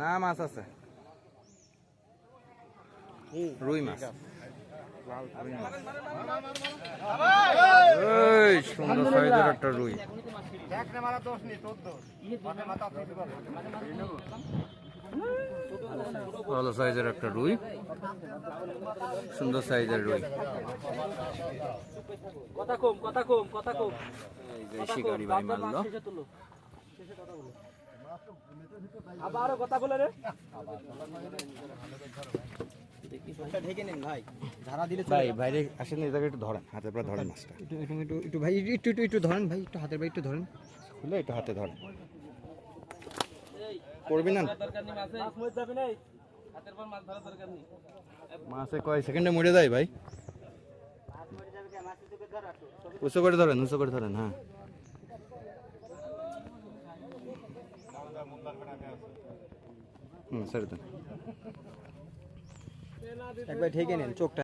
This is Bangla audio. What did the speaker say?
না মাছ আছে। রুই মাছ। এই সুন্দর সাইজের একটা রুই। ভালো সাইজের একটা রুই। সুন্দর সাইজের রুই। কথা কম কথা কম কথা কম। এই যে শিকারি ভাই মারলো। আবারও কথা বলে রে। ঢেকে নেন ভাই। ধারা দিলে ভাই বাইরে আসেন একটু ধরেন হাতে পরে ধরেন মাছটা। একটু একটু ভাই একটু একটু একটু ধরেন ভাই একটু হাতের ভাই একটু ধরেন। খুলে একটু হাতে ধরেন। করবি না? দরকার নেই মাছে। মাছ মরে যাবে না হাতের পর মাছ ধরা দরকার নেই। মাসে কয় সেকেন্ডে মরে যায় ভাই? উঁচু করে ধরেন উঁচু করে ধরেন হ্যাঁ। হুম ছেড়ে দেন। একবার ঢেকে নিন চোখটা।